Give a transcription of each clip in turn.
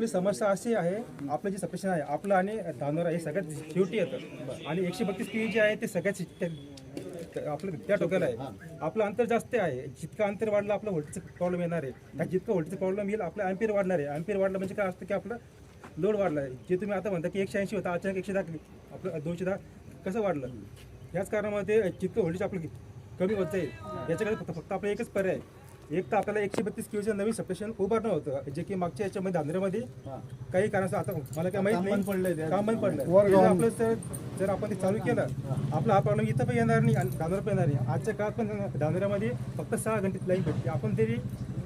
आपली समस्या अशी आहे आपलं जे सपेशन आहे आपलं आणि धानोरा हे सगळ्यात शेवटी येतं. आणि एकशे बत्तीस पी जे आहे ते सगळ्यात त्या- आपलं त्या टोक्याला आहे. आपलं अंतर जास्त आहे. जितकं अंतर वाढलं आपलं व्होल्टेजचा प्रॉब्लेम येणार आहे. त्या जितकं व्होल्टेजचा प्रॉब्लेम येईल आपलं अँपियर वाढणार आहे. अँपियर वाढलं म्हणजे काय असतं की आपलं लोड वाढला आहे. जे तुम्ही आता म्हणता की एकशे ऐंशी होता अचानक एकशे दहा आपलं दोनशे दहा कसं वाढलं? याच कारणामध्ये जितकं व्होल्टेज आपलं कमी होत जाईल याच्याकडे फक्त फक्त आपला एकच पर्याय आहे. एक तर आपल्याला एकशे बत्तीस किलोचं नवीन सप्रेशन उभारणं होतं. जे की मागच्या याच्यामध्ये धांद्र्यामध्ये काही कारणाचं आता मला काय माहीत नाही. काम बंद पडलं जर आपलं जर जर आपण ते चालू केलं आपला हा प्रॉब्लेम इथं पण येणार नाही आणि धांद्रा पण येणार नाही. आजच्या काळात पण धांद्र्यामध्ये फक्त सहा घंटे लाईन भेटते. आपण तरी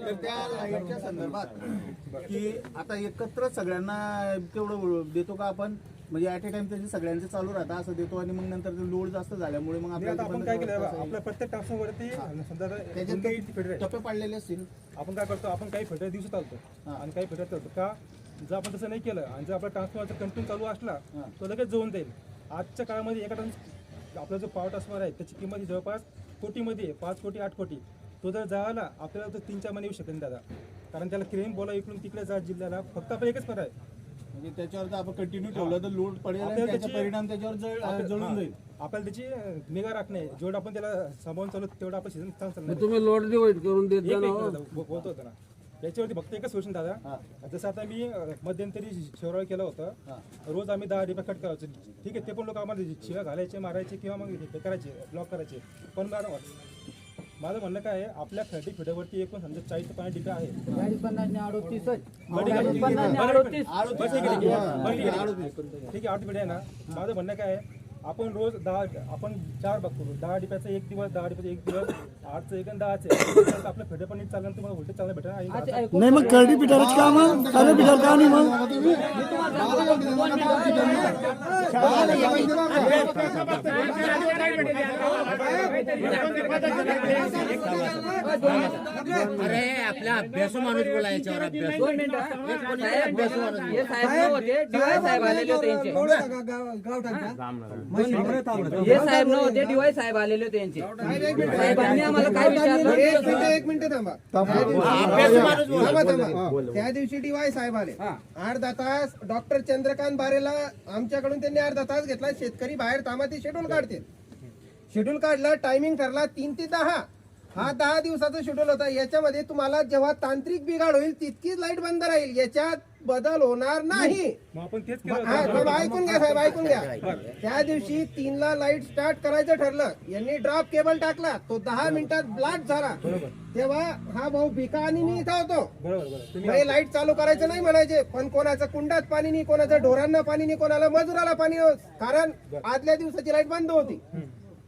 तर त्या लाईटच्या संदर्भात की आता एकत्र सगळ्यांना तेवढं देतो का आपण म्हणजे ऍट ए टाइम त्याचे सगळ्यांचे चालू राहतं असं देतो आणि मग नंतर लोड जास्त झाल्यामुळे मग आपल्याला आपण काय केलं. आपल्या प्रत्येक टास्कवरती त्याच्यात काही. टप्पे पाडलेले असतील आपण काय करतो आपण काही फिटर दिवसात चालतो. आणि काही फिटर चालतो का जर आपण तसं नाही केलं आणि जर आपला ट्रान्सफॉर्मरचा कंटिन्यू चालू असला. तो लगेच जाऊन जाईल आजच्या काळामध्ये एका आपला जो पॉवर ट्रान्सफॉर्मर आहे त्याची किंमत ही जवळपास कोटीमध्ये आहे पाच कोटी आठ कोटी तो जर जायला आपल्याला तर तीन चार महिने येऊ शकत नाही दादा कारण त्याला क्रेम बोला इकडून तिकडे जा जिल्ह्याला फक्त आपण एकच पर्याय आहे. म्हणजे त्याच्यावर जर आपण कंटिन्यू ठेवलं तर लोड पडेल आणि आपल्याला त्याचा त्याची- परिणाम त्याच्यावर जळ- जळून हा. जाईल आपल्याला त्याची निगा राखणे जेवढं आपण त्याला सांभाळून चालू तेवढं आपण सीझन चांगलं चालणार आहे. तुम्ही लोड डिवाइड करून देत एक जा ना एक हो. दादा, बो- बोलतो होतो ना याच्यावरती फक्त एकच सोल्युशन दादा. जसं आता मी मध्यंतरी शिवराळ केलं होतं. रोज आम्ही दहा डिबा कट करायचो. ठीक आहे ते पण लोक आम्हाला शिव्या घालायचे मारायचे किंवा मग हे करायचे ब्लॉक करायचे. पण मॅडम माझं म्हणणं काय आहे आपल्या थर्टी फिटावरती एकूण समजा चाळीस ते पाच डिबा आहे ठीक आहे. आठ डिबे आहे ना. माझं म्हणणं काय आहे आपण रोज दहा आपण चार करू दहा डिब्याचा एक दिवस दहा डिब्याचा एक दिवस आठचं एक आणि दहाचं आपलं फेडे पण नीट चाललं तुम्हाला उलटे भेटेल. आणि नाही मग कर्डी पिठारच का मग कर्डी पिठार का नाही मग. अरे आपला अभ्यास माणूस बोला याच्यावर अभ्यास. मिनिटं हे साहेब होते साहेब आलेले होते यांचे. हे साहेब डीवाय साहेब आलेले होते यांचे. साहेबांनी आम्हाला काय विचारलं? एक मिनिट एक मिनिट थांबा. थांबा. थांबा त्या दिवशी डीवाय साहेब आले. अर्धा तास डॉक्टर चंद्रकांत बारेला आमच्याकडून त्यांनी अर्धा तास घेतला. शेतकरी बाहेर थांबा शेड्यूल काढतील. शेड्यूल काढलं टायमिंग ठरला तीन ते दहा. हा दहा दिवसाचा शेड्यूल होता. याच्यामध्ये तुम्हाला जेव्हा तांत्रिक बिघाड होईल तितकीच लाइट बंद राहील. याच्यात बदल होणार नाही. मग आपण तेच केलं हा, होतं. बाबा, ऐकून घ्या साहेब ऐकून घ्या. त्या दिवशी तीनला लाइट स्टार्ट करायचं ठरलं. यांनी ड्रॉप केबल टाकला. तो दहा मिनिटात ब्लास्ट झाला. तेव्हा हा भाऊ भिका आणि मी इथं होतो. बरोबर बरोबर. तुम्ही नाही लाइट चालू करायचं नाही म्हणायचे. पण कोणाचं कुंडात पाणी नाही कोणाचं ढोरांना पाणी नाही कोणाला मजुराला पाणी नाही. कारण आदल्या दिवसाची लाइट बंद होती.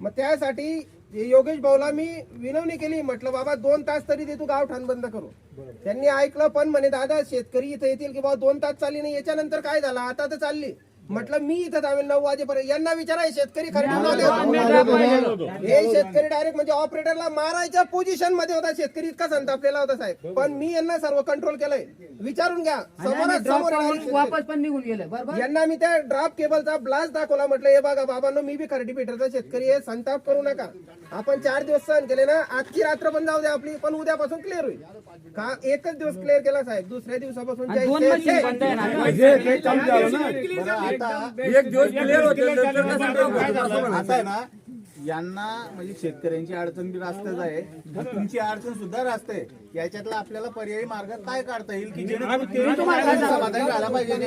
मग त्यासाठी योगेश भाऊला मी विनवणी केली. म्हटलं बाबा दोन तास तरी ते तू गावठाण बंद करू. त्यांनी ऐकलं पण म्हणे दादा शेतकरी इथं येतील की बाबा दोन तास चालली नाही. याच्यानंतर काय झालं? आता तर चालली. म्हटलं मी इथं थांबेल नऊ वाजेपर्यंत. यांना विचारा हे शेतकरी होते. हे शेतकरी डायरेक्ट म्हणजे ऑपरेटरला मारायच्या पोझिशनमध्ये होता शेतकरी इतका संतापलेला होता साहेब. पण मी यांना सर्व कंट्रोल केलंय. विचारून घ्या. समोरच समोर. वापस पण निघून गेले. बरोबर यांना मी त्या ड्राफ्ट केबलचा ब्लास्ट दाखवला म्हटलं हे बघा बाबांनो मी बी खरडी पेटरचा शेतकरी आहे संताप करू नका. आपण चार दिवस सहन केले ना आजची रात्र पण जाऊ द्या आपली पण उद्यापासून क्लिअर होईल. का एकच दिवस क्लिअर केला साहेब दुसऱ्या दिवसापासून एक दिवस क्लिअर होते? आता आहे ना यांना म्हणजे शेतकऱ्यांची अडचण बी रास्त्यात आहे. तुमची अडचण सुद्धा रास्त. आहे याच्यातला आपल्याला पर्यायी मार्ग काय काढता येईल की जेणेकरून झाला पाहिजे?